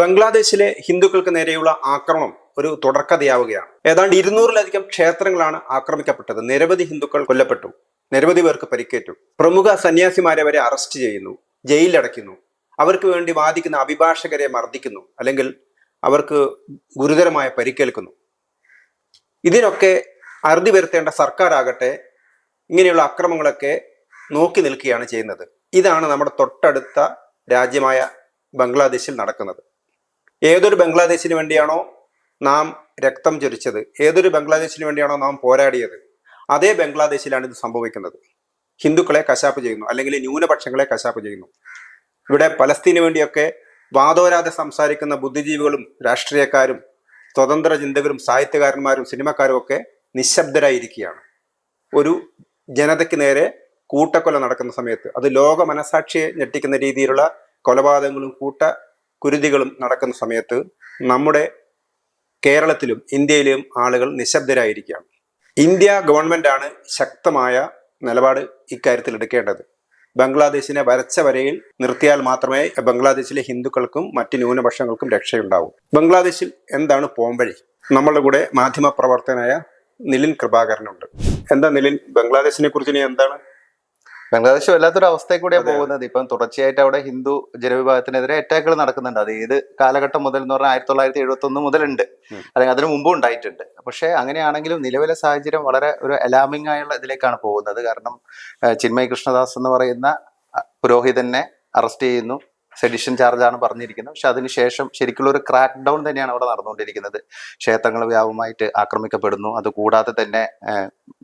ബംഗ്ലാദേശിലെ ഹിന്ദുക്കൾക്ക് നേരെയുള്ള ആക്രമണം ഒരു തുടർക്കഥയാവുകയാണ്. ഏതാണ്ട് ഇരുന്നൂറിലധികം ക്ഷേത്രങ്ങളാണ് ആക്രമിക്കപ്പെട്ടത്. നിരവധി ഹിന്ദുക്കൾ കൊല്ലപ്പെട്ടു. നിരവധി പേർക്ക് പരിക്കേറ്റു. പ്രമുഖ സന്യാസിമാരെ വരെ അറസ്റ്റ് ചെയ്യുന്നു. ജയിലിലടയ്ക്കുന്നു. അവർക്ക് വേണ്ടി വാദിക്കുന്ന അഭിഭാഷകരെ മർദ്ദിക്കുന്നു. അല്ലെങ്കിൽ അവർക്ക് ഗുരുതരമായ പരിക്കേൽക്കുന്നു. ഇതിനൊക്കെ അറുതി വരുത്തേണ്ട സർക്കാരാകട്ടെ ഇങ്ങനെയുള്ള അക്രമങ്ങളൊക്കെ നോക്കി നിൽക്കുകയാണ് ചെയ്യുന്നത്. ഇതാണ് നമ്മുടെ തൊട്ടടുത്ത രാജ്യമായ ബംഗ്ലാദേശിൽ നടക്കുന്നത്. ഏതൊരു ബംഗ്ലാദേശിന് വേണ്ടിയാണോ നാം രക്തം ചൊരിച്ചത്? ഏതൊരു ബംഗ്ലാദേശിന് വേണ്ടിയാണോ നാം പോരാടിയത്? അതേ ബംഗ്ലാദേശിലാണ് ഇത് സംഭവിക്കുന്നത്. ഹിന്ദുക്കളെ കശാപ്പ് ചെയ്യുന്നു അല്ലെങ്കിൽ ന്യൂനപക്ഷങ്ങളെ കശാപ്പ് ചെയ്യുന്നു. ഇവിടെ പലസ്തീന് വേണ്ടിയൊക്കെ വാദോരാതെ സംസാരിക്കുന്ന ബുദ്ധിജീവികളും രാഷ്ട്രീയക്കാരും സ്വതന്ത്ര ചിന്തകരും സാഹിത്യകാരന്മാരും സിനിമക്കാരും ഒക്കെ നിശബ്ദരായിരിക്കുകയാണ്. ഒരു ജനതയ്ക്ക് നേരെ കൂട്ടക്കൊല നടക്കുന്ന സമയത്ത് അത് ലോക മനസാക്ഷിയെ ഞെട്ടിക്കുന്ന രീതിയിലുള്ള കൊലപാതകങ്ങളും കൂട്ട കുരുതികളും നടക്കുന്ന സമയത്ത് നമ്മുടെ കേരളത്തിലും ഇന്ത്യയിലും ആളുകൾ നിശബ്ദരായിരിക്കുകയാണ്. ഇന്ത്യ ഗവൺമെന്റാണ് ശക്തമായ നിലപാട് ഇക്കാര്യത്തിൽ എടുക്കേണ്ടത്. ബംഗ്ലാദേശിനെ വരച്ച വരയിൽ നിർത്തിയാൽ മാത്രമേ ബംഗ്ലാദേശിലെ ഹിന്ദുക്കൾക്കും മറ്റ് ന്യൂനപക്ഷങ്ങൾക്കും രക്ഷയുണ്ടാവൂ. ബംഗ്ലാദേശിൽ എന്താണ് പോംവഴി? നമ്മളുടെ കൂടെ മാധ്യമ പ്രവർത്തകനായ നിലിൻ കൃപാകരനുണ്ട്. എന്താ നിലിൻ? ബംഗ്ലാദേശിനെ കുറിച്ച് എന്താണ് ബംഗ്ലാദേശ് വല്ലാത്തൊരു അവസ്ഥയിൽ കൂടിയാണ് പോകുന്നത്. ഇപ്പം തുടർച്ചയായിട്ട് അവിടെ ഹിന്ദു ജനവിഭാഗത്തിനെതിരെ അറ്റാക്കുകൾ നടക്കുന്നുണ്ട്. അത് ഏത് കാലഘട്ടം മുതൽ എന്ന് പറഞ്ഞാൽ ആയിരത്തി തൊള്ളായിരത്തി എഴുപത്തി ഒന്ന് മുതലുണ്ട് അല്ലെങ്കിൽ അതിനു മുമ്പും ഉണ്ടായിട്ടുണ്ട്. പക്ഷേ അങ്ങനെയാണെങ്കിലും നിലവിലെ സാഹചര്യം വളരെ ഒരു അലാമിംഗ് ആയുള്ള ഇതിലേക്കാണ് പോകുന്നത്. കാരണം ചിന്മയ കൃഷ്ണദാസ് എന്ന് പറയുന്ന പുരോഹിതനെ അറസ്റ്റ് ചെയ്യുന്നു. സെഡിഷൻ ചാർജാണ് പറഞ്ഞിരിക്കുന്നത്. പക്ഷെ അതിനുശേഷം ശരിക്കുള്ള ഒരു ക്രാക്ക് ഡൗൺ തന്നെയാണ് അവിടെ നടന്നുകൊണ്ടിരിക്കുന്നത്. ക്ഷേത്രങ്ങൾ വ്യാപകമായിട്ട് ആക്രമിക്കപ്പെടുന്നു. അതുകൂടാതെ തന്നെ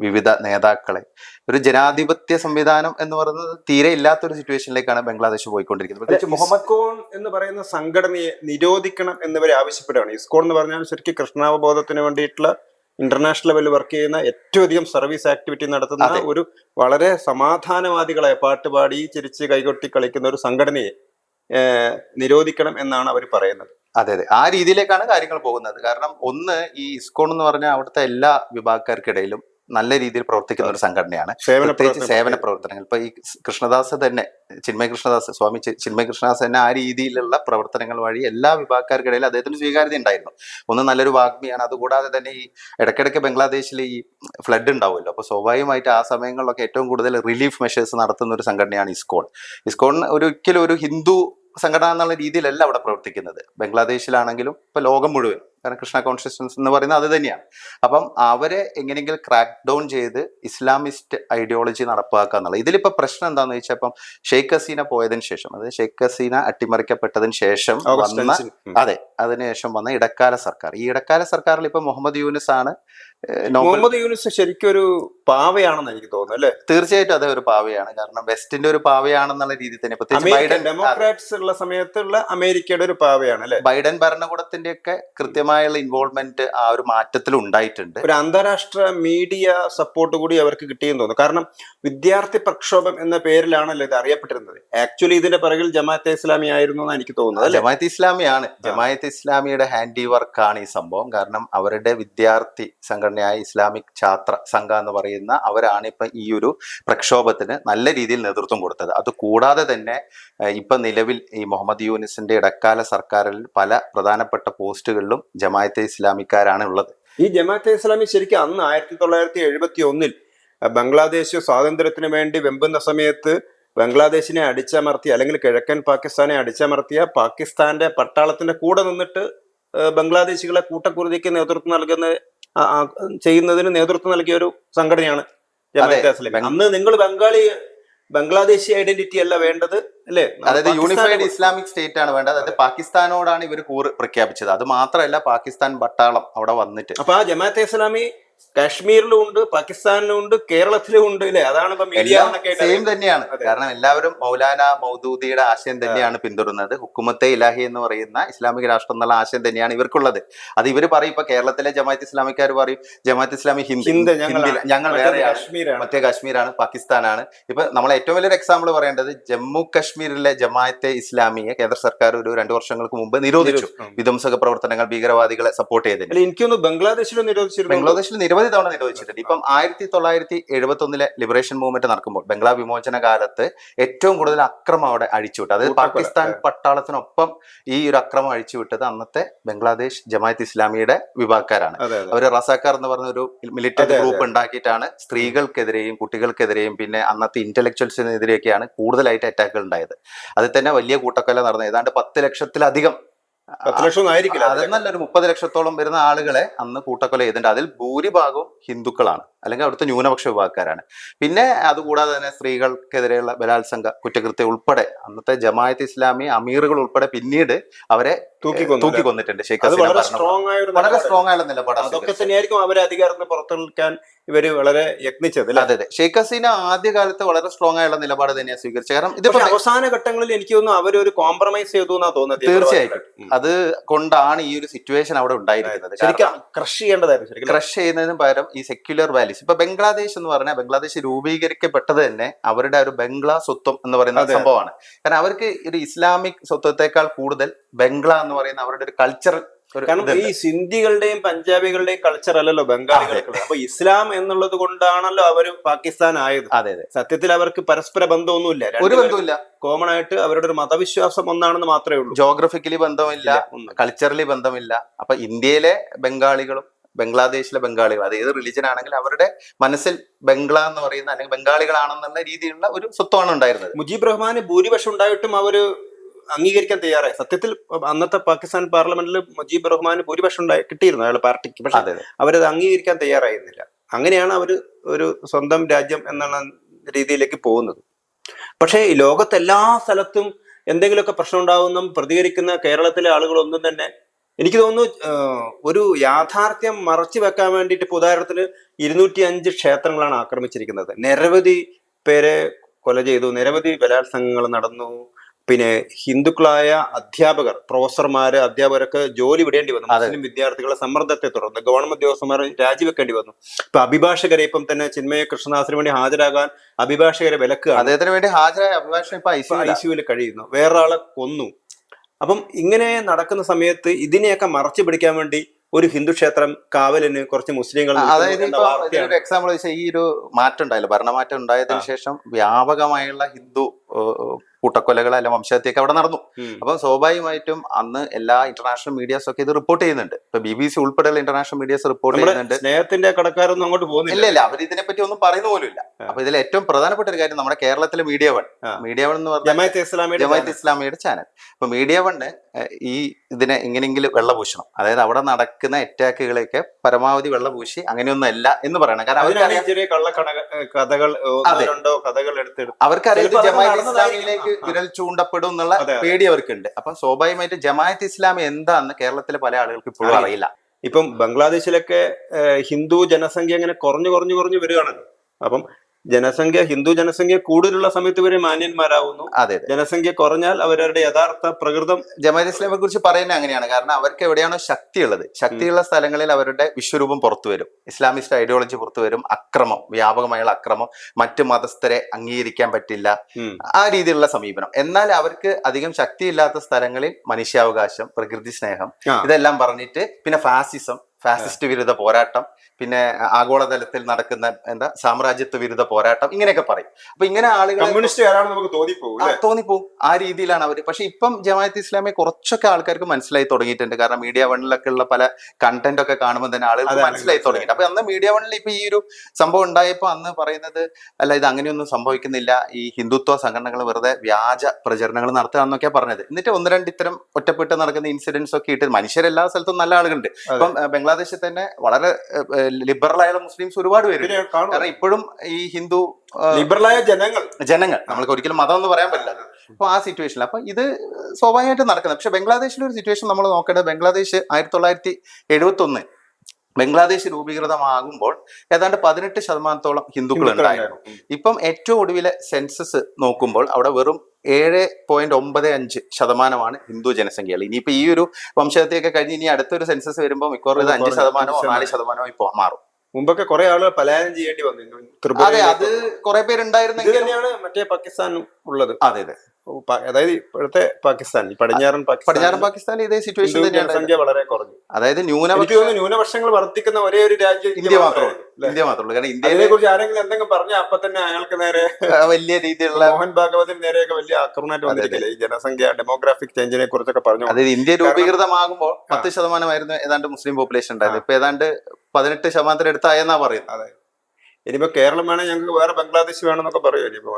വിവിധ നേതാക്കളെ. ഒരു ജനാധിപത്യ സംവിധാനം എന്ന് പറയുന്നത് തീരെ ഇല്ലാത്തൊരു സിറ്റുവേഷനിലേക്കാണ് ബംഗ്ലാദേശ് പോയിക്കൊണ്ടിരിക്കുന്നത്. പ്രത്യേകിച്ച് മുഹമ്മദ് കോൺ എന്ന് പറയുന്ന സംഘടനയെ നിരോധിക്കണം എന്നിവരെ ആവശ്യപ്പെടുകയാണ്. ഇസ്കോൺ എന്ന് പറഞ്ഞാൽ ശരിക്കും കൃഷ്ണാവബോധത്തിന് വേണ്ടിയിട്ടുള്ള ഇന്റർനാഷണൽ ലെവലിൽ വർക്ക് ചെയ്യുന്ന ഏറ്റവും അധികം സർവീസ് ആക്ടിവിറ്റി നടത്തുന്ന ഒരു വളരെ സമാധാനവാദികളെ പാട്ടുപാടി ചിരിച്ച് കൈകൊട്ടി കളിക്കുന്ന ഒരു സംഘടനയെ നിരോധിക്കണം എന്നാണ് അവർ പറയുന്നത്. അതെ അതെ. ആ രീതിയിലേക്കാണ് കാര്യങ്ങൾ പോകുന്നത്. കാരണം ഒന്ന് ഈ ഇസ്കോൺ എന്ന് പറഞ്ഞാൽ അവിടുത്തെ എല്ലാ വിഭാഗക്കാർക്കിടയിലും നല്ല രീതിയിൽ പ്രവർത്തിക്കുന്ന ഒരു സംഘടനയാണ്. പ്രത്യേകിച്ച് സേവന പ്രവർത്തനങ്ങൾ. ഇപ്പൊ ഈ കൃഷ്ണദാസ് തന്നെ ചിന്മയ കൃഷ്ണദാസ് സ്വാമി ചിന്മയ കൃഷ്ണദാസ് തന്നെ ആ രീതിയിലുള്ള പ്രവർത്തനങ്ങൾ വഴി എല്ലാ വിഭാഗക്കാർക്കിടയിൽ അദ്ദേഹത്തിന് സ്വീകാര്യത ഉണ്ടായിരുന്നു. ഒന്ന് നല്ലൊരു വാഗ്മിയാണ്. അതുകൂടാതെ തന്നെ ഈ ഇടയ്ക്കിടയ്ക്ക് ബംഗ്ലാദേശിൽ ഈ ഫ്ലഡ് ഉണ്ടാവുമല്ലോ. അപ്പോൾ സ്വാഭാവികമായിട്ട് ആ സമയങ്ങളിലൊക്കെ ഏറ്റവും കൂടുതൽ റിലീഫ് മെഷേഴ്സ് നടത്തുന്ന ഒരു സംഘടനയാണ് ഇസ്കോൺ. ഇസ്കോൺ ഒരിക്കലും ഒരു ഹിന്ദു സംഘടന എന്നുള്ള രീതിയിലല്ല അവിടെ പ്രവർത്തിക്കുന്നത്. ബംഗ്ലാദേശിലാണെങ്കിലും ഇപ്പൊ ലോകം മുഴുവൻ കാരണം കൃഷ്ണ കോൺഷ്യസ്നസ് എന്ന് പറയുന്നത് അത് തന്നെയാണ്. അപ്പം അവരെ എങ്ങനെയെങ്കിലും ക്രാക്ക് ഡൗൺ ചെയ്ത് ഇസ്ലാമിസ്റ്റ് ഐഡിയോളജി നടപ്പാക്കുക എന്നുള്ളത്. ഇതിലിപ്പോ പ്രശ്നം എന്താണെന്ന് വെച്ചാൽ ഇപ്പം ഷെയ്ഖ് ഹസീന പോയതിനു ശേഷം അതായത് ഷെയ്ഖ് ഹസീന അട്ടിമറിക്കപ്പെട്ടതിന് ശേഷം വന്ന. അതെ അതിനുശേഷം വന്ന ഇടക്കാല സർക്കാർ. ഈ ഇടക്കാല സർക്കാരിൽ ഇപ്പൊ മുഹമ്മദ് യൂനിസ് ആണ് മുഹമ്മദ് യൂനിസ് ശരിക്കും ഒരു പാവയാണെന്ന് എനിക്ക് തോന്നുന്നു അല്ലെ? തീർച്ചയായിട്ടും അതേ ഒരു പാവയാണ്. കാരണം വെസ്റ്റിന്റെ ഒരു പാവയാണെന്നുള്ള രീതിയിൽ തന്നെ പ്രത്യേകിച്ച് ബൈഡൻ ഡെമോക്രാറ്റ്സ് ഉള്ള സമയത്തുള്ള അമേരിക്കയുടെ ഒരു പാവയാണ് അല്ലെ? ബൈഡൻ ഭരണകൂടത്തിന്റെ ഒക്കെ കൃത്യമായുള്ള ഇൻവോൾവ്മെന്റ് ആ ഒരു മാറ്റത്തിൽ ഉണ്ടായിട്ടുണ്ട്. ഒരു അന്താരാഷ്ട്ര മീഡിയ സപ്പോർട്ട് കൂടി അവർക്ക് കിട്ടിയെന്ന് തോന്നുന്നു. കാരണം വിദ്യാർത്ഥി പ്രക്ഷോഭം എന്ന പേരിലാണല്ലോ ഇത് അറിയപ്പെട്ടിരുന്നത്. ആക്ച്വലി ഇതിന്റെ പിറകിൽ ജമാഅത്തെ ഇസ്ലാമി ആയിരുന്നു എന്നാണ് എനിക്ക് തോന്നുന്നത് ജമാഅത്ത് ഇസ്ലാമിയാണ്. ജമാഅത്ത് ഇസ്ലാമിയുടെ ഹാൻഡി വർക്കാണ് ഈ സംഭവം. കാരണം അവരുടെ വിദ്യാർത്ഥി സംഘടനയായ ഇസ്ലാമിക് ഛാത്ര സംഘ എന്ന് പറയുന്ന അവരാണ് ഇപ്പം ഈ ഒരു പ്രക്ഷോഭത്തിന് നല്ല രീതിയിൽ നേതൃത്വം കൊടുത്തത്. അത് കൂടാതെ തന്നെ ഇപ്പം നിലവിൽ ഈ മുഹമ്മദ് യൂനിസിന്റെ ഇടക്കാല സർക്കാരിൽ പല പ്രധാനപ്പെട്ട പോസ്റ്റുകളിലും ജമായത്തെ ഇസ്ലാമിക്കാരാണ് ഉള്ളത്. ഈ ജമാഅത്തെ ഇസ്ലാമി ശരിക്കും അന്ന് ആയിരത്തി തൊള്ളായിരത്തി എഴുപത്തി ഒന്നിൽ ബംഗ്ലാദേശ് സ്വാതന്ത്ര്യത്തിന് വേണ്ടി വെമ്പുന്ന സമയത്ത് ബംഗ്ലാദേശിനെ അടിച്ചമർത്തിയ അല്ലെങ്കിൽ കിഴക്കൻ പാകിസ്ഥാനെ അടിച്ചമർത്തിയ പാകിസ്ഥാന്റെ പട്ടാളത്തിന്റെ കൂടെ നിന്നിട്ട് ബംഗ്ലാദേശികളെ കൂട്ടക്കുരുതിക്ക് നേതൃത്വം നൽകുന്ന ചെയ്യുന്നതിന് നേതൃത്വം നൽകിയ ഒരു സംഘടനയാണ് ജമാഅത്തെ അന്ന് നിങ്ങൾ ബംഗാളി ബംഗ്ലാദേശി ഐഡന്റിറ്റി അല്ല വേണ്ടത് അല്ലേ? അതായത് യൂണിഫൈഡ് ഇസ്ലാമിക് സ്റ്റേറ്റ് ആണ് വേണ്ടത്. അതായത് പാകിസ്ഥാനോടാണ് ഇവർ കൂറ് പ്രഖ്യാപിച്ചത്. അത് മാത്രമല്ല പാകിസ്ഥാൻ പട്ടാളം അവിടെ വന്നിട്ട്. അപ്പൊ ആ ജമാഅത്തെ ഇസ്ലാമി കാശ്മീരിലും ഉണ്ട് പാകിസ്ഥാനിലും ഉണ്ട് കേരളത്തിലും ഉണ്ട് അല്ലേ അതാണ് സെയിം തന്നെയാണ്. കാരണം എല്ലാവരും മൗലാന മൗദൂദിയുടെ ആശയം തന്നെയാണ് പിന്തുടരുന്നത്. ഹുക്കുമത്തെ ഇലാഹി എന്ന് പറയുന്ന ഇസ്ലാമിക രാഷ്ട്രം എന്നുള്ള ആശയം തന്നെയാണ് ഇവർക്കുള്ളത്. അത് ഇവർ പറയും ഇപ്പൊ കേരളത്തിലെ ജമാഅത്ത് ഇസ്ലാമിക്കാർ പറയും ജമാഅത്ത് ഇസ്ലാമി ഹിന്ദി ഞങ്ങൾ മറ്റേ കാശ്മീരാണ്. പാകിസ്ഥാനാണ്. ഇപ്പൊ നമ്മൾ ഏറ്റവും വലിയൊരു എക്സാമ്പിൾ പറയേണ്ടത് ജമ്മു കാശ്മീരിലെ ജമാഅത്തെ ഇസ്ലാമിയെ കേന്ദ്ര സർക്കാർ ഒരു രണ്ടു വർഷങ്ങൾക്ക് മുമ്പ് നിരോധിച്ചു. വിധ്വംസക പ്രവർത്തനങ്ങൾ ഭീകരവാദികളെ സപ്പോർട്ട് ചെയ്തിട്ടുണ്ട് എനിക്കൊന്ന് ബംഗ്ലാദേശിലും നിരോധിച്ചിരുന്നു? ബംഗ്ലാദേശിൽ നിരവധി തവണ നിരോധിച്ചിട്ടുണ്ട്. ഇപ്പം ആയിരത്തി തൊള്ളായിരത്തി എഴുപത്തി ഒന്നിലെ ലിബറേഷൻ മൂവ്മെന്റ് നടക്കുമ്പോൾ ബംഗ്ലാ വിമോചന കാലത്ത് ഏറ്റവും കൂടുതൽ അക്രമം അവിടെ അഴിച്ചുവിട്ടു അതായത് പാകിസ്ഥാൻ. പട്ടാളത്തിനൊപ്പം ഈ ഒരു അക്രമം അഴിച്ചുവിട്ടത് അന്നത്തെ ബംഗ്ലാദേശ് ജമാഅത്ത് ഇസ്ലാമിയുടെ വിഭാഗക്കാരാണ്. അവർ റസാക്കാർ എന്ന് പറഞ്ഞ ഒരു മിലിറ്ററി. ഗ്രൂപ്പ് ഉണ്ടാക്കിയിട്ടാണ് സ്ത്രീകൾക്കെതിരെയും കുട്ടികൾക്കെതിരെയും പിന്നെ അന്നത്തെ ഇന്റലക്ച്വൽസിനെതിരെയൊക്കെയാണ് കൂടുതലായിട്ട് അറ്റാക്കുകൾ ഉണ്ടായത്. അതിൽ തന്നെ വലിയ കൂട്ടക്കൊല നടന്നത്. ഏതാണ്ട് പത്ത് ലക്ഷത്തിലധികം അതെന്നല്ല ഒരു മുപ്പത് ലക്ഷത്തോളം വരുന്ന ആളുകളെ അന്ന് കൂട്ടക്കൊല ചെയ്തിട്ടുണ്ട്. അതിൽ ഭൂരിഭാഗവും ഹിന്ദുക്കളാണ്. അല്ലെങ്കിൽ അവിടുത്തെ ന്യൂനപക്ഷ വിഭാഗക്കാരാണ്. പിന്നെ അതുകൂടാതെ തന്നെ സ്ത്രീകൾക്കെതിരെയുള്ള ബലാത്സംഗ കുറ്റകൃത്യം ഉൾപ്പെടെ അന്നത്തെ ജമായത്ത് ഇസ്ലാമി അമീറുകൾ ഉൾപ്പെടെ പിന്നീട് അവരെ തൂക്കി കൊന്നിട്ടുണ്ട് ഷെയ്ഖ് വളരെ. സ്ട്രോങ് ആയ ഒരു വളരെ സ്ട്രോങ് ആയുള്ള നിലപാടാണ് അതൊക്കെ. തന്നെയായിരിക്കും അവരെ അധികാരത്തിന് പുറത്തെടുക്കാൻ ഇവർ വളരെ യത്നിച്ചത് അതെ അതെ. ഷെയ്ഖ് ഹസീന ആദ്യകാലത്ത് വളരെ സ്ട്രോങ് ആയുള്ള നിലപാട് തന്നെയാണ് സ്വീകരിച്ചത്. കാരണം ഇതിപ്പോ അവസാന ഘട്ടങ്ങളിൽ എനിക്ക് തോന്നുന്നു അവരൊരു കോംപ്രമൈസ് ചെയ്തു എന്നാ തോന്നുന്നത്. തീർച്ചയായിട്ടും. അത് കൊണ്ടാണ് ഈ ഒരു സിറ്റുവേഷൻ അവിടെ ഉണ്ടായിരിക്കുന്നത് ശരിക്കും ക്രഷ് ചെയ്യേണ്ടതായിരുന്നു ക്രഷ് ചെയ്യുന്നതിന് പകരം ഈ സെക്യുലർ വാല്യൂസ് ഇപ്പൊ ബംഗ്ലാദേശ് എന്ന് പറഞ്ഞാൽ ബംഗ്ലാദേശ് രൂപീകരിക്കപ്പെട്ടത് തന്നെ അവരുടെ ഒരു ബംഗ്ലാ സ്വത്വം എന്ന് പറയുന്ന സംഭവമാണ്. കാരണം അവർക്ക് ഒരു ഇസ്ലാമിക് സ്വത്വത്തെക്കാൾ കൂടുതൽ ബംഗ്ലാ എന്ന് പറയുന്ന അവരുടെ ഒരു കൾച്ചറൽ കാരണം ഈ സിന്ധികളുടെയും പഞ്ചാബികളുടെയും കൾച്ചർ അല്ലല്ലോ ബംഗാളികൾക്കുള്ളത് അപ്പൊ ഇസ്ലാം എന്നുള്ളത് കൊണ്ടാണല്ലോ അവർ പാകിസ്ഥാൻ ആയത്. അതെ അതെ. സത്യത്തിൽ അവർക്ക് പരസ്പര ബന്ധമൊന്നുമില്ല. ഒരു ബന്ധമില്ല കോമൺ ആയിട്ട് അവരുടെ ഒരു മതവിശ്വാസം ഒന്നാണെന്ന് മാത്രമേ ഉള്ളൂ. ജോഗ്രഫിക്കലി ബന്ധമില്ല കൾച്ചറലി ബന്ധമില്ല അപ്പൊ ഇന്ത്യയിലെ ബംഗാളികളും ബംഗ്ലാദേശിലെ ബംഗാളികൾ അത് ഏത് റിലിജൻ ആണെങ്കിലും അവരുടെ മനസ്സിൽ ബംഗ്ലാ എന്ന് പറയുന്ന അല്ലെങ്കിൽ ബംഗാളികളാണെന്നുള്ള രീതിയിലുള്ള ഒരു സ്വത്വമാണ് ഉണ്ടായിരുന്നത്. മുജീബ് റഹ്മാന് ഭൂരിപക്ഷം ഉണ്ടായിട്ടും അവർ അംഗീകരിക്കാൻ തയ്യാറായി. സത്യത്തിൽ അന്നത്തെ പാകിസ്ഥാൻ പാർലമെന്റിൽ മുജീബ് റഹ്മാന് ഭൂരിപക്ഷം ഉണ്ടായി കിട്ടിയിരുന്നു അയാൾ പാർട്ടിക്ക്. പക്ഷെ അവരത് അംഗീകരിക്കാൻ തയ്യാറായിരുന്നില്ല. അങ്ങനെയാണ് അവർ ഒരു സ്വന്തം രാജ്യം എന്നുള്ള രീതിയിലേക്ക് പോകുന്നത്. പക്ഷേ ലോകത്തെല്ലാ എല്ലാ സ്ഥലത്തും എന്തെങ്കിലുമൊക്കെ പ്രശ്നം ഉണ്ടാകുന്ന പ്രതികരിക്കുന്ന കേരളത്തിലെ ആളുകളൊന്നും തന്നെ എനിക്ക് തോന്നുന്നു ഒരു യാഥാർത്ഥ്യം മറച്ചു വെക്കാൻ വേണ്ടിയിട്ട് ഇപ്പോൾ ഉദാഹരണത്തിന് ഇരുന്നൂറ്റി അഞ്ച് ക്ഷേത്രങ്ങളാണ് ആക്രമിച്ചിരിക്കുന്നത്. നിരവധി പേരെ കൊല ചെയ്തു നിരവധി ബലാത്സംഗങ്ങൾ നടന്നു. പിന്നെ ഹിന്ദുക്കളായ അധ്യാപകർ പ്രൊഫസർമാര് അധ്യാപകരൊക്കെ ജോലി വിടേണ്ടി വന്നു. മുസ്ലിം വിദ്യാർത്ഥികളെ സമ്മർദ്ദത്തെ തുടർന്ന് ഗവൺമെന്റ് ഉദ്യോഗസ്ഥന്മാർ രാജിവെക്കേണ്ടി വന്നു. ഇപ്പൊ അഭിഭാഷകരെ ഇപ്പം തന്നെ ചിന്മയ കൃഷ്ണദാസിന് വേണ്ടി ഹാജരാകാൻ അഭിഭാഷകരെ വിലക്കുക അദ്ദേഹത്തിന് വേണ്ടി ഹാജരായ അഭിഭാഷകൻ ഇപ്പൊ ഐ സിയുവിൽ കഴിയുന്നു. വേറൊരാളെ കൊന്നു. അപ്പം ഇങ്ങനെ നടക്കുന്ന സമയത്ത് ഇതിനെയൊക്കെ മറച്ചു പിടിക്കാൻ വേണ്ടി ഒരു ഹിന്ദു ക്ഷേത്രം കാവലിന് കുറച്ച് മുസ്ലിങ്ങൾ അതായത്. ഒരു എക്സാമ്പിൾ വെച്ചാൽ ഈ ഒരു മാറ്റം ഉണ്ടായല്ലോ. ഭരണമാറ്റം ഉണ്ടായതിനു ശേഷം വ്യാപകമായുള്ള ഹിന്ദു കൂട്ടക്കൊലകൾ അല്ല വംശഹത്യയൊക്കെ അവിടെ നടന്നു. അപ്പം സ്വാഭാവികമായിട്ടും അന്ന് എല്ലാ ഇന്റർനാഷണൽ മീഡിയാസ് ഒക്കെ ഇത് റിപ്പോർട്ട് ചെയ്യുന്നുണ്ട്. ഇപ്പൊ ബി ബി സി ഉൾപ്പെടെയുള്ള ഇന്റർനാഷണൽ മീഡിയാസ് റിപ്പോർട്ട് ചെയ്യുന്നുണ്ട്. സ്നേഹത്തിന്റെ കടക്കാരൊന്നും അങ്ങോട്ട് പോകുന്നില്ല. ഇല്ല അവർ ഇതിനെപ്പറ്റി ഒന്നും പറയുന്ന പോലും ഇല്ല. അപ്പൊ ഇതിൽ ഏറ്റവും പ്രധാനപ്പെട്ട ഒരു കാര്യം നമ്മുടെ കേരളത്തിലെ മീഡിയ വൺ. മീഡിയ വൺ എന്ന് പറഞ്ഞാൽ ജമാഅത്തെ ഇസ്ലാമിയുടെ ചാനൽ അപ്പൊ മീഡിയ വണ്ണ് ഈ ഇതിനെ എങ്ങനെയെങ്കിലും വെള്ളപൂശണം. അതായത് അവിടെ നടക്കുന്ന അറ്റാക്കുകളെയൊക്കെ പരമാവധി വെള്ളപൂശി അങ്ങനെയൊന്നും അല്ല എന്ന് പറയണം. കാരണം കഥകൾ കഥകൾ അവർക്കറിയാം നടന്നതായിരിക്കും. ഇസ്ലാമിയിലേക്ക്. വിരൽ ചൂണ്ടപ്പെടും എന്നുള്ള. പേടി അവർക്കുണ്ട്. അപ്പൊ സ്വാഭാവികമായിട്ട് ജമാഅത്ത് ഇസ്ലാമി എന്താന്ന് കേരളത്തിലെ പല ആളുകൾക്ക് ഇപ്പോഴും അറിയില്ല. അറിയില്ല. ഇപ്പം ബംഗ്ലാദേശിലൊക്കെ ഹിന്ദു ജനസംഖ്യ അങ്ങനെ കുറഞ്ഞു കുറഞ്ഞു കുറഞ്ഞു വരികയാണല്ലോ. അപ്പം ജനസംഖ്യ ഹിന്ദു ജനസംഖ്യ കൂടുതലുള്ള സമയത്ത് ഇവരെ മാന്യന്മാരാവുന്നു. അതെ ജനസംഖ്യ കുറഞ്ഞാൽ അവരുടെ യഥാർത്ഥ പ്രകൃതം ജമാഅത്ത് ഇസ്ലാമെ കുറിച്ച് പറയുന്നത് അങ്ങനെയാണ്. കാരണം അവർക്ക് എവിടെയാണോ ശക്തിയുള്ളത്. ശക്തിയുള്ള സ്ഥലങ്ങളിൽ അവരുടെ വിശ്വരൂപം പുറത്തു വരും. ഇസ്ലാമിസ്റ്റ് ഐഡിയോളജി പുറത്തു വരും. അക്രമം വ്യാപകമായുള്ള അക്രമം. മറ്റു മതസ്ഥരെ അംഗീകരിക്കാൻ പറ്റില്ല. ആ രീതിയിലുള്ള സമീപനം. എന്നാൽ അവർക്ക് അധികം ശക്തിയില്ലാത്ത സ്ഥലങ്ങളിൽ മനുഷ്യാവകാശം പ്രകൃതി സ്നേഹം ഇതെല്ലാം പറഞ്ഞിട്ട് പിന്നെ ഫാസിസം ഫാസിസ്റ്റ് വിരുദ്ധ പോരാട്ടം പിന്നെ ആഗോളതലത്തിൽ നടക്കുന്ന എന്താ സാമ്രാജ്യത്വ വിരുദ്ധ പോരാട്ടം ഇങ്ങനെയൊക്കെ പറയും. അപ്പൊ ഇങ്ങനെ ആളുകൾ തോന്നിപ്പോവും ആ രീതിയിലാണ് അവർ പക്ഷെ ഇപ്പം ജമാഅത്ത് ഇസ്ലാമിയെ കുറച്ചൊക്കെ ആൾക്കാർക്ക് മനസ്സിലായി തുടങ്ങിയിട്ടുണ്ട്. കാരണം മീഡിയ വണ്ണിലൊക്കെ ഉള്ള പല കണ്ടന്റ് ഒക്കെ കാണുമ്പോൾ തന്നെ ആളുകൾ മനസ്സിലായി തുടങ്ങിയിട്ട്. അപ്പൊ അന്ന് മീഡിയ വണ്ണിൽ ഇപ്പൊ ഈ ഒരു സംഭവം ഉണ്ടായപ്പോ അന്ന് പറയുന്നത് അല്ല ഇത് അങ്ങനെയൊന്നും സംഭവിക്കുന്നില്ല. ഈ ഹിന്ദുത്വ സംഘടനകൾ വെറുതെ വ്യാജ പ്രചരണങ്ങൾ നടത്തുകയെന്നൊക്കെയാ പറഞ്ഞത്. എന്നിട്ട് ഒന്ന് രണ്ട് ഇത്തരം ഒറ്റപ്പെട്ട് നടക്കുന്ന ഇൻസിഡൻസ് ഒക്കെ ഇട്ട് മനുഷ്യരെല്ലാ സ്ഥലത്തും നല്ല ആളുകളുണ്ട്. ഇപ്പം ഏഹ്, ബംഗ്ലാദേശിൽ തന്നെ വളരെ ലിബറൽ ആയുള്ള മുസ്ലിംസ് ഒരുപാട് പേര് കാരണം ഇപ്പോഴും ഈ ഹിന്ദു ലിബറൽ ലിബറലായ ജനങ്ങൾ. ജനങ്ങൾ. നമ്മൾക്ക് ഒരിക്കലും മതം എന്ന് പറയാൻ പറ്റില്ല. അപ്പൊ ആ സിറ്റുവേഷനിൽ അപ്പൊ ഇത് സ്വാഭാവികമായിട്ട് നടക്കുന്നത്. പക്ഷെ ബംഗ്ലാദേശിലെ ഒരു സിറ്റുവേഷൻ നമ്മൾ നോക്കേണ്ടത് ബംഗ്ലാദേശ് ആയിരത്തി തൊള്ളായിരത്തി എഴുപത്തി ഒന്ന് ബംഗ്ലാദേശ് രൂപീകൃതമാകുമ്പോൾ ഏതാണ്ട് പതിനെട്ട് ശതമാനത്തോളം ഹിന്ദുക്കൾ ഉണ്ടായിരുന്നു ഇപ്പം ഏറ്റവും ഒടുവിലെ സെൻസസ് നോക്കുമ്പോൾ അവിടെ വെറും ഏഴ് പോയിന്റ് ഒമ്പത് അഞ്ച് ശതമാനമാണ് ഹിന്ദു ജനസംഖ്യകൾ ഇനിയിപ്പോ ഈ ഒരു വംശത്തെയൊക്കെ കഴിഞ്ഞ് ഇനി അടുത്തൊരു സെൻസസ് വരുമ്പോൾ മിക്കവാറും ഇത് അഞ്ച് ശതമാനമോ നാല് ശതമാനമോ ഇപ്പോൾ മാറും. മുമ്പൊക്കെ കുറെ ആളുകൾ പലായനം ചെയ്യേണ്ടി വന്നു അതെ അത് കുറെ പേരുണ്ടായിരുന്നെങ്കിൽ തന്നെയാണ് മറ്റേ പാകിസ്ഥാനും ഉള്ളത്. അതെ അതെ. അതായത് ഇപ്പോഴത്തെ പാകിസ്ഥാൻ പടിഞ്ഞാറൻ പടിഞ്ഞാറൻ പാകിസ്ഥാൻ പടിഞ്ഞാറൻ പാകിസ്ഥാനിൽ ഇതേ സിറ്റുവേഷൻ തന്നെയാണ്. ജനസംഖ്യ വളരെ കുറഞ്ഞു. അതായത് ന്യൂനപക്ഷ ന്യൂനപക്ഷങ്ങൾ വർദ്ധിക്കുന്ന ഒരേ ഒരു രാജ്യം ഇന്ത്യ മാത്രമേ. ഇന്ത്യ മാത്രമേ കാരണം ഇന്ത്യയിലെ കുറിച്ച് ആരെങ്കിലും എന്തെങ്കിലും പറഞ്ഞു അപ്പൊ തന്നെ അയാൾക്ക് നേരെ വലിയ രീതിയിലുള്ള മോഹൻ ഭാഗവതിന് നേരെയൊക്കെ വലിയ ആക്രമണമായിട്ട് വന്നിരിക്കില്ല ഈ ജനസംഖ്യ ഡെമോഗ്രാഫിക് ചേഞ്ചിനെ കുറിച്ചൊക്കെ പറഞ്ഞു. അതായത് ഇന്ത്യ രൂപീകൃതമാകുമ്പോൾ പത്ത് ശതമാനമായിരുന്നു ഏതാണ്ട് മുസ്ലിം പോപ്പുലേഷൻ ഉണ്ടായത് ഇപ്പൊ ഏതാണ്ട് പതിനെട്ട് ശതമാനത്തിനടുത്തായെന്നാ പറയുന്നത്. അതെ. ഇനിയിപ്പോ കേരളം വേണേ ഞങ്ങൾക്ക് വേറെ ബംഗ്ലാദേശ് വേണമെന്നൊക്കെ പറയും ഇനിയിപ്പോ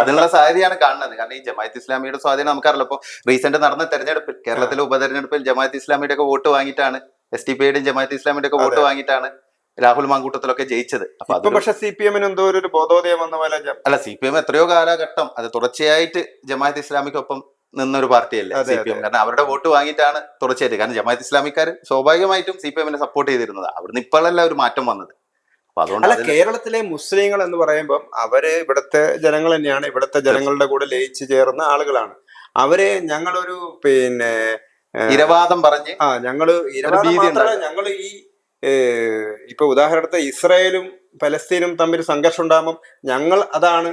അതിനുള്ള സാധ്യതയാണ് കാണുന്നത്. കാരണം ഈ ജമാഅത്ത് ഇസ്ലാമിയുടെ സ്വാധീനം നമുക്കറിയില്ല. ഇപ്പൊ റീസെന്റ് നടന്ന തെരഞ്ഞെടുപ്പിൽ കേരളത്തിലെ ഉപതെരഞ്ഞെടുപ്പിൽ ജമാഅത്ത് ഇസ്ലാമിയുടെ ഒക്കെ വോട്ട് വാങ്ങിയിട്ടാണ് എസ് ടി പിയുടെയും ജമാഅത്ത് ഇസ്ലാമിയുടെ ഒക്കെ വോട്ട് വാങ്ങിയിട്ടാണ് രാഹുൽ മാങ്കൂട്ടത്തിലൊക്കെ ജയിച്ചത്. അപ്പൊ പക്ഷെ സി പി എമ്മിന് എന്തോ ഒരു ബോധോദയം വന്ന പോലെ അല്ല സി പി എം എത്രയോ കാലഘട്ടം അത് തുടർച്ചയായിട്ട് ജമാഅത്ത് ഇസ്ലാമിക്കൊപ്പം നിന്നൊരു പാർട്ടിയല്ലേ സി പി എം കാരണം അവരുടെ വോട്ട് വാങ്ങിയിട്ടാണ് തുടർച്ചയായിട്ട്. കാരണം ജമാഅത്ത് ഇസ്ലാമിക്കാർ സ്വാഭാവികമായിട്ടും സി പി എമ്മിനെ സപ്പോർട്ട് ചെയ്തിരുന്നത്. അവിടുന്ന് ഇപ്പോഴല്ല ഒരു മാറ്റം വന്നത്. അല്ല കേരളത്തിലെ മുസ്ലിങ്ങൾ എന്ന് പറയുമ്പോൾ അവർ ഇവിടുത്തെ ജനങ്ങൾ തന്നെയാണ്. ഇവിടുത്തെ ജനങ്ങളുടെ കൂടെ ലയിച്ചു ചേർന്ന ആളുകളാണ്. അവരെ ഞങ്ങളൊരു പിന്നെ ഇരവാദം പറഞ്ഞ് ആ ഞങ്ങൾ ഞങ്ങൾ ഈ ഇപ്പൊ ഉദാഹരണത്തെ ഇസ്രായേലും പലസ്തീനും തമ്മിൽ സംഘർഷം ഉണ്ടാകുമ്പോൾ ഞങ്ങൾ അതാണ്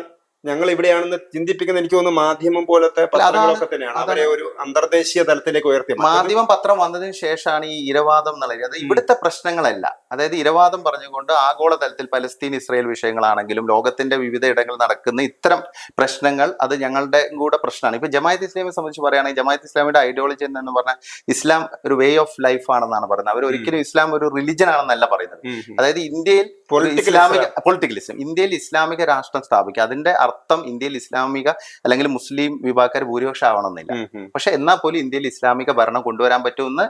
ഞങ്ങൾ ഇവിടെയാണെന്ന് ചിന്തിപ്പിക്കുന്ന എനിക്ക് തോന്നുന്നു മാധ്യമം പോലത്തെ പത്രങ്ങളൊക്കെ തന്നെയാണ്. അവരെ ഒരു അന്തർദേശീയ തലത്തിലേക്ക് ഉയർത്തി മാധ്യമം. പത്രം വന്നതിന് ശേഷമാണ് ഈ ഇരവാദം എന്നുള്ളത്. അത് ഇവിടുത്തെ പ്രശ്നങ്ങളല്ല. അതായത് ഇരവാദം പറഞ്ഞുകൊണ്ട് ആഗോളതലത്തിൽ പലസ്തീൻ ഇസ്രയേൽ വിഷയങ്ങളാണെങ്കിലും ലോകത്തിന്റെ വിവിധ ഇടങ്ങളിൽ നടക്കുന്ന ഇത്തരം പ്രശ്നങ്ങൾ അത് ഞങ്ങളുടെ കൂടെ പ്രശ്നമാണ്. ഇപ്പൊ ജമായത്ത് ഇസ്ലാമിയെ സംബന്ധിച്ച് പറയുകയാണെങ്കിൽ ജമായത്ത് ഇസ്ലാമിയുടെ ഐഡിയോളജി എന്ന് പറഞ്ഞാൽ ഇസ്ലാം ഒരു വേ ഓഫ് ലൈഫ് ആണെന്നാണ് പറയുന്നത്. അവർ ഒരിക്കലും ഇസ്ലാം ഒരു റിലിജൻ ആണെന്നല്ല പറയുന്നത്. അതായത് ഇന്ത്യയിൽ ഇസ്ലാമിക പൊളിറ്റിക്കലിസം ഇന്ത്യയിൽ ഇസ്ലാമിക രാഷ്ട്രം സ്ഥാപിക്കുക. അതിന്റെ അർത്ഥം ഇന്ത്യയിൽ ഇസ്ലാമിക അല്ലെങ്കിൽ മുസ്ലിം വിഭാഗക്കാർ ഭൂരിപക്ഷം ആവണമെന്നില്ല. പക്ഷെ എന്നാൽ പോലും ഇന്ത്യയിൽ ഇസ്ലാമിക ഭരണം കൊണ്ടുവരാൻ പറ്റുമെന്ന്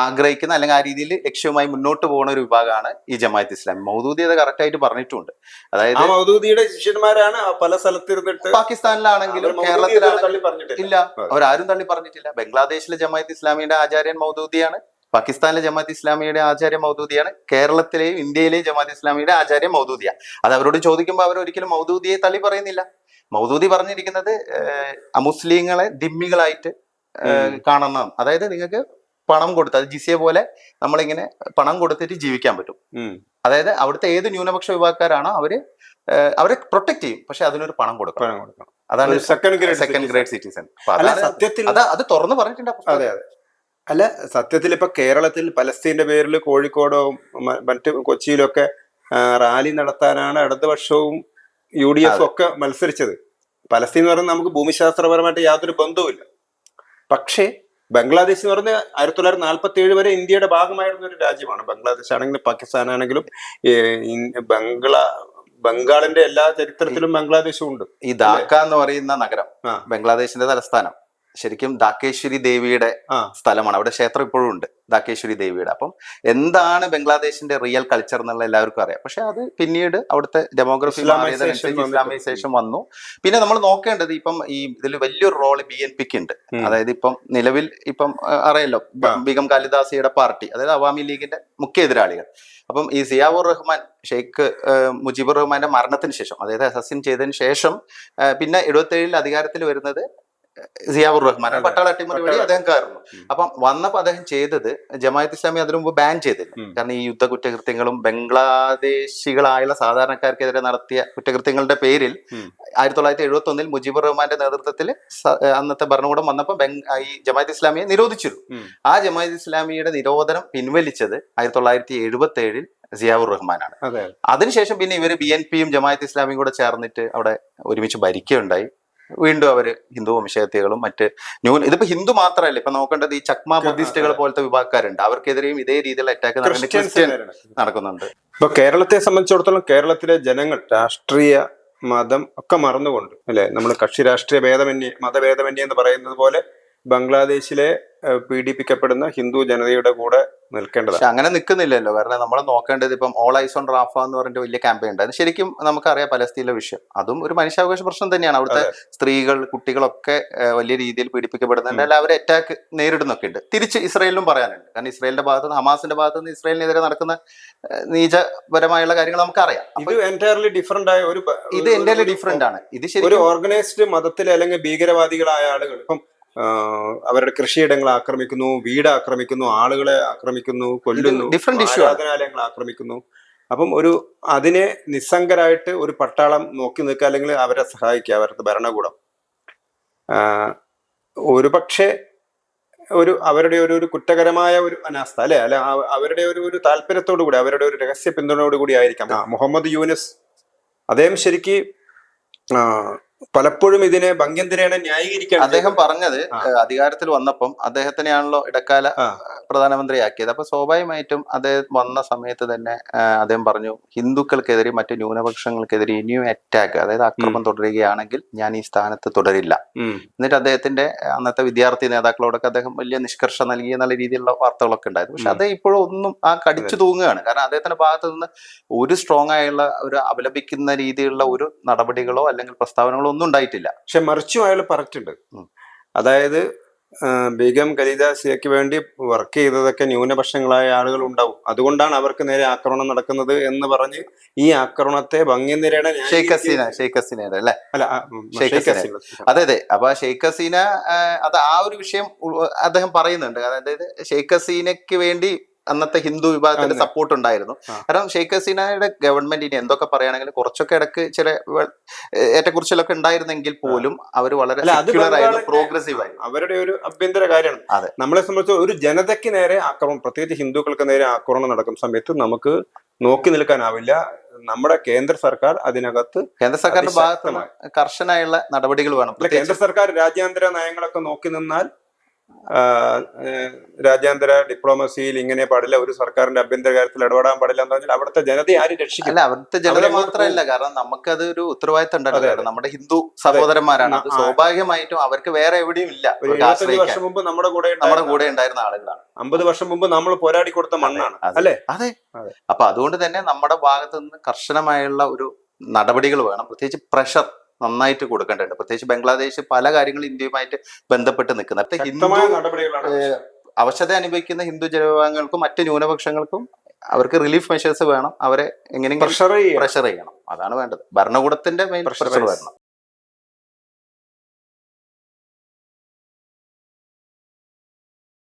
ആഗ്രഹിക്കുന്ന അല്ലെങ്കിൽ ആ രീതിയിൽ ലക്ഷ്യവുമായി മുന്നോട്ട് പോകുന്ന ഒരു വിഭാഗമാണ് ഈ ജമാഅത്ത് ഇസ്ലാമി. മൗദൂദി അത് കറക്റ്റ് ആയിട്ട് പറഞ്ഞിട്ടുണ്ട്. അതായത് മൗദൂദിയുടെ ശിഷ്യന്മാരാണ് പല സ്ഥലത്തിരുന്നിട്ട് പാകിസ്ഥാനിലാണെങ്കിലും കേരളത്തിലാണെങ്കിലും ഇല്ല. അവരാരും തള്ളി പറഞ്ഞിട്ടില്ല. ബംഗ്ലാദേശിലെ ജമാഅത്ത് ഇസ്ലാമിയുടെ ആചാര്യൻ മൗദൂദിയാണ്. പാകിസ്ഥാനിലെ ജമാഅത്ത് ഇസ്ലാമിയുടെ ആചാര്യ മൗദൂദിയാണ്. കേരളത്തിലെയും ഇന്ത്യയിലെയും ജമാഅത്ത് ഇസ്ലാമിയുടെ ആചാര്യ മൗദൂദിയ. അത് അവരോട് ചോദിക്കുമ്പോൾ അവർ ഒരിക്കലും മൗദൂദിയെ തള്ളി പറയുന്നില്ല. മൗദൂദി പറഞ്ഞിരിക്കുന്നത് അമുസ്ലിങ്ങളെ ദിമ്മികളായിട്ട് കാണണം അതായത് നിങ്ങൾക്ക് പണം കൊടുത്ത് അത് ജിസിയെ പോലെ നമ്മളിങ്ങനെ പണം കൊടുത്തിട്ട് ജീവിക്കാൻ പറ്റും. അതായത് അവിടുത്തെ ഏത് ന്യൂനപക്ഷ വിഭാഗക്കാരാണോ അവർ അവരെ പ്രൊട്ടക്ട് ചെയ്യും. പക്ഷെ അതിനൊരു പണം കൊടുക്കണം. അതാണ് second grade second grade citizen അത് തുറന്ന് തുറന്നു പറഞ്ഞിട്ടുണ്ട് അതെ അതെ. അല്ല സത്യത്തിൽ ഇപ്പൊ കേരളത്തിൽ പലസ്തീന്റെ പേരിൽ കോഴിക്കോടോ മറ്റ് കൊച്ചിയിലൊക്കെ റാലി നടത്താനാണ് അടുത്ത വർഷവും യു ഡി എഫ് ഒക്കെ മത്സരിച്ചത്. പലസ്തീൻ എന്ന് പറയുന്നത് നമുക്ക് ഭൂമിശാസ്ത്രപരമായിട്ട് യാതൊരു ബന്ധവുമില്ല. പക്ഷേ ബംഗ്ലാദേശ് എന്ന് പറഞ്ഞാൽ ആയിരത്തി തൊള്ളായിരത്തി നാൽപ്പത്തി ഏഴ് വരെ ഇന്ത്യയുടെ ഭാഗമായിരുന്ന ഒരു രാജ്യമാണ്. ബംഗ്ലാദേശ് ആണെങ്കിലും പാകിസ്ഥാൻ ആണെങ്കിലും ബംഗ്ലാ ബംഗാളിന്റെ എല്ലാ ചരിത്രത്തിലും ബംഗ്ലാദേശും ഉണ്ട്. ഈ ധാക്ക എന്ന് പറയുന്ന നഗരം. ബംഗ്ലാദേശിന്റെ തലസ്ഥാനം. ശരിക്കും ധാക്കേശ്വരി ദേവിയുടെ സ്ഥലമാണ്. അവിടെ ക്ഷേത്രം ഇപ്പോഴും ഉണ്ട് ധാക്കേശ്വരി ദേവിയുടെ. അപ്പം എന്താണ് ബംഗ്ലാദേശിന്റെ റിയൽ കൾച്ചർ എന്നുള്ള എല്ലാവർക്കും അറിയാം. പക്ഷെ അത് പിന്നീട് അവിടുത്തെ ഡെമോഗ്രഫി ഇസ്ലാമൈസേഷൻ വന്നു. പിന്നെ നമ്മൾ നോക്കേണ്ടത് ഇപ്പം ഈ ഇതിൽ വലിയൊരു റോൾ ബി എൻ പിക്ക് ഉണ്ട്. അതായത് ഇപ്പം നിലവിൽ ഇപ്പം അറിയല്ലോ അറിയാലോ ബീഗം കാലിദാസിയുടെ പാർട്ടി അതായത് അവാമി ലീഗിന്റെ മുഖ്യ എതിരാളികൾ. അപ്പം ഈ സിയാവുർ റഹ്മാൻ ഷെയ്ഖ് മുജീബുർ റഹ്മാന്റെ മരണത്തിന് ശേഷം അതായത് അസസിൻ ചെയ്തതിന് ശേഷം പിന്നെ എഴുപത്തി ഏഴിൽ അധികാരത്തിൽ വരുന്നത് സിയാവുർ റഹ്മാൻ. പട്ടാള അട്ടിമറി വഴി അദ്ദേഹം കയറുന്നു. അപ്പം വന്നപ്പോൾ അദ്ദേഹം ചെയ്തത് ജമാഅത്ത് ഇസ്ലാമി അതിനു മുമ്പ് ബാൻ ചെയ്തില്ല കാരണം ഈ യുദ്ധ കുറ്റകൃത്യങ്ങളും ബംഗ്ലാദേശികളായുള്ള സാധാരണക്കാർക്കെതിരെ നടത്തിയ കുറ്റകൃത്യങ്ങളുടെ പേരിൽ. ആയിരത്തി തൊള്ളായിരത്തി എഴുപത്തി ഒന്നിൽ മുജീബുർ റഹ്മാന്റെ നേതൃത്വത്തിൽ അന്നത്തെ ഭരണകൂടം വന്നപ്പോൾ ഈ ജമാഅത്ത് ഇസ്ലാമിയെ നിരോധിച്ചിരുന്നു. ആ ജമാഅത്ത് ഇസ്ലാമിയുടെ നിരോധനം പിൻവലിച്ചത് ആയിരത്തി തൊള്ളായിരത്തി എഴുപത്തി ഏഴിൽ സിയാവുർ റഹ്മാനാണ്. അതെ. അതിനുശേഷം പിന്നെ ഇവർ ബി എൻ പിയും ജമാഅത്ത് ഇസ്ലാമിയും കൂടെ ചേർന്നിട്ട് അവിടെ ഒരുമിച്ച് ഭരിക്കുകയുണ്ടായി. വീണ്ടും അവർ ഹിന്ദു വംശഹത്യകളും മറ്റ് ന്യൂ ഇതിപ്പോ ഹിന്ദു മാത്രമല്ല ഇപ്പൊ നോക്കേണ്ടത് ഈ ചക്മ ബുദ്ധിസ്റ്റുകൾ പോലത്തെ വിഭാഗക്കാരുണ്ട്. അവർക്കെതിരെയും ഇതേ രീതിയിൽ അറ്റാക്ക് നടക്കുന്നുണ്ട്. ഇപ്പൊ കേരളത്തെ സംബന്ധിച്ചിടത്തോളം കേരളത്തിലെ ജനങ്ങൾ രാഷ്ട്രീയ മതം ഒക്കെ മറന്നുകൊണ്ട് അല്ലെ? നമ്മൾ കക്ഷി രാഷ്ട്രീയ ഭേദമന്യേ മതഭേദമന്യേ എന്ന് പറയുന്നത് പോലെ ബംഗ്ലാദേശിലെ പീഡിപ്പിക്കപ്പെടുന്ന ഹിന്ദു ജനതയുടെ കൂടെ നിൽക്കേണ്ടത് അങ്ങനെ നിൽക്കുന്നില്ലല്ലോ കാരണം നമ്മൾ നോക്കേണ്ടത് ഇപ്പം ഓൾ ഐസ് ഓൺ റാഫ എന്ന് പറഞ്ഞിട്ട് വലിയ ക്യാമ്പയിൻ ഉണ്ട്. അത് ശരിക്കും നമുക്കറിയാം പലസ്തീനിലെ വിഷയം. അതും ഒരു മനുഷ്യാവകാശ പ്രശ്നം തന്നെയാണ്. അവിടുത്തെ സ്ത്രീകൾ കുട്ടികളൊക്കെ വലിയ രീതിയിൽ പീഡിപ്പിക്കപ്പെടുന്നുണ്ട്. അല്ല അവരെ അറ്റാക്ക് നേരിടുന്നൊക്കെ ഉണ്ട്. തിരിച്ച് ഇസ്രയേലിലും പറയാനുണ്ട്. കാരണം ഇസ്രയേലിന്റെ ഭാഗത്ത് നിന്ന് ഹമാസിന്റെ ഭാഗത്ത് നിന്ന് ഇസ്രയേലിനെതിരെ നടക്കുന്ന നീചപരമായുള്ള കാര്യങ്ങൾ നമുക്കറിയാം. ഇത് എന്റയർലി ഡിഫറെന്റ് ആയ ഒരു ഇത് എന്റയർലി എന്റെ ഡിഫറെന്റ് ആണ്. ഇത് ഒരു ഓർഗനൈസ്ഡ് മതത്തിലെ അല്ലെങ്കിൽ ഭീകരവാദികളായ ആളുകൾ. ഇപ്പം അവരുടെ കൃഷിയിടങ്ങൾ ആക്രമിക്കുന്നു വീട് ആക്രമിക്കുന്നു ആളുകളെ ആക്രമിക്കുന്നു കൊല്ലുന്നു ഡിഫറെന്റ് ആരാധനാലയങ്ങൾ ആക്രമിക്കുന്നു. അപ്പം ഒരു അതിനെ നിസ്സംഗരായിട്ട് ഒരു പട്ടാളം നോക്കി നിൽക്കുക അല്ലെങ്കിൽ അവരെ സഹായിക്കുക അവരുടെ ഭരണകൂടം. ഒരു പക്ഷേ ഒരു അവരുടെ ഒരു ഒരു കുറ്റകരമായ ഒരു അനാസ്ഥ അല്ലെ? അല്ല അവരുടെ ഒരു ഒരു താല്പര്യത്തോടു കൂടി അവരുടെ ഒരു രഹസ്യ പിന്തുണയോടുകൂടി ആയിരിക്കാം. മുഹമ്മദ് യൂനിസ് അദ്ദേഹം ശരിക്ക് പലപ്പോഴും ഇതിനെ ഭംഗ്യം തന്നെയാണ് ന്യായീകരിക്കാൻ അദ്ദേഹം പറഞ്ഞത് അധികാരത്തിൽ വന്നപ്പം അദ്ദേഹത്തിനെയാണല്ലോ ഇടക്കാല. പ്രധാനമന്ത്രിയാക്കിയത്. അപ്പൊ സ്വാഭാവികമായിട്ടും അദ്ദേഹം വന്ന സമയത്ത് തന്നെ അദ്ദേഹം പറഞ്ഞു ഹിന്ദുക്കൾക്കെതിരെ മറ്റു ന്യൂനപക്ഷങ്ങൾക്കെതിരെ ഇനിയും അറ്റാക്ക് അതായത് ആക്രമണം തുടരുകയാണെങ്കിൽ ഞാൻ ഈ സ്ഥാനത്ത് തുടരില്ല. എന്നിട്ട് അദ്ദേഹത്തിന്റെ അന്നത്തെ വിദ്യാർത്ഥി നേതാക്കളോടൊക്കെ അദ്ദേഹം വലിയ നിഷ്കർഷ നൽകി എന്നുള്ള രീതിയിലുള്ള വാർത്തകളൊക്കെ ഉണ്ടായിരുന്നു. പക്ഷെ അത് ഇപ്പോഴും ഒന്നും ആ കടിച്ചു തൂങ്ങുകയാണ്. കാരണം അദ്ദേഹത്തിന്റെ ഭാഗത്ത് നിന്ന് ഒരു സ്ട്രോങ് ആയുള്ള ഒരു അപലപിക്കുന്ന രീതിയിലുള്ള ഒരു നടപടികളോ അല്ലെങ്കിൽ പ്രസ്താവനകളോ ഒന്നും ഉണ്ടായിട്ടില്ല. പക്ഷെ മറിച്ചും അയാൾ പറഞ്ഞിട്ടുണ്ട്. അതായത് ബീഗം ഖലീദാസിയക്ക് വേണ്ടി വർക്ക് ചെയ്തതൊക്കെ ന്യൂനപക്ഷങ്ങളായ ആളുകൾ ഉണ്ടാവും അതുകൊണ്ടാണ് അവർക്ക് നേരെ ആക്രമണം നടക്കുന്നത് എന്ന് പറഞ്ഞ് ഈ ആക്രമണത്തെ ഭംഗി നിരയുടെ ഷെയ്ഖ് ഹസീന ഷെയ്ഖ് ഹസീനയുടെ അല്ലെ അല്ല ഷെയ്ഖ്. ഹസീന. അതെ അതെ അപ്പൊ ഷെയ്ഖ് ഹസീന അത് ആ ഒരു വിഷയം അദ്ദേഹം പറയുന്നുണ്ട് അതായത് ഷെയ്ഖ് ഹസീനയ്ക്ക് വേണ്ടി അന്നത്തെ ഹിന്ദു വിഭാഗത്തിന്റെ സപ്പോർട്ട് ഉണ്ടായിരുന്നു. കാരണം ഷെയ്ഖ് ഹസീനയുടെ ഗവൺമെന്റിന് എന്തൊക്കെ പറയുകയാണെങ്കിലും കുറച്ചൊക്കെ ഇടയ്ക്ക് ചില ഏറ്റക്കുറിച്ചിലൊക്കെ ഉണ്ടായിരുന്നെങ്കിൽ പോലും അവർ വളരെ സെക്യുലർ ആയിരുന്നു പ്രോഗ്രസീവ് ആയി അവരുടെ ഒരു അഭ്യന്തര കാര്യമാണ്. അതെ. നമ്മളെ സംബന്ധിച്ച് ഒരു ജനതയ്ക്ക് നേരെ ആക്രമണം പ്രത്യേകിച്ച് ഹിന്ദുക്കൾക്ക് നേരെ ആക്രമണം നടക്കുന്ന സമയത്ത് നമുക്ക് നോക്കി നിൽക്കാനാവില്ല. നമ്മുടെ കേന്ദ്ര സർക്കാർ അതിനകത്ത് കേന്ദ്ര സർക്കാരിന്റെ ഭാഗത്തുനിന്ന് കർശനായുള്ള നടപടികൾ വേണം. കേന്ദ്ര സർക്കാർ രാജ്യാന്തര നയങ്ങളൊക്കെ നോക്കി നിന്നാൽ രാജ്യാന്തര ഡിപ്ലോമസിയിൽ ഇങ്ങനെ പാടില്ല ഒരു സർക്കാരിന്റെ ആഭ്യന്തര കാര്യത്തിൽ ഇടപെടാൻ പാടില്ല എന്ന് പറഞ്ഞാൽ അവിടുത്തെ ജനതയെ ആര് രക്ഷിക്കും? അല്ല അവിടുത്തെ ജനത മാത്രമല്ല കാരണം നമുക്കത് ഒരു ഉത്തരവാദിത്തം ഉണ്ടല്ലോ. നമ്മുടെ ഹിന്ദു സഹോദരന്മാരാണ്. സ്വാഭാവികമായിട്ടും അവർക്ക് വേറെ എവിടെയും ഇല്ല. വർഷം മുമ്പ് നമ്മുടെ കൂടെ നമ്മുടെ കൂടെ ഉണ്ടായിരുന്ന ആളുകളാണ്. അമ്പത് വർഷം മുമ്പ് നമ്മൾ പോരാടി കൊടുത്ത മണ്ണാണ്. അല്ലേ? അതെ. അപ്പൊ അതുകൊണ്ട് തന്നെ നമ്മുടെ ഭാഗത്ത് നിന്ന് കർശനമായുള്ള ഒരു നടപടികൾ വേണം. പ്രത്യേകിച്ച് പ്രഷർ. നന്നായിട്ട് കൊടുക്കേണ്ടതുണ്ട്. പ്രത്യേകിച്ച് ബംഗ്ലാദേശ് പല കാര്യങ്ങളും ഇന്ത്യയുമായിട്ട് ബന്ധപ്പെട്ട് നിൽക്കുന്നത് ഹിന്ദു അവശത അനുഭവിക്കുന്ന ഹിന്ദു ജനവിഭാഗങ്ങൾക്കും മറ്റ് ന്യൂനപക്ഷങ്ങൾക്കും അവർക്ക് റിലീഫ് മെഷേഴ്സ് വേണം. അവരെ എങ്ങനെയെങ്കിലും പ്രഷർ ചെയ്യണം. അതാണ് വേണ്ടത്. ഭരണകൂടത്തിന്റെ മെയിൻ പ്രഷർ. വരണം.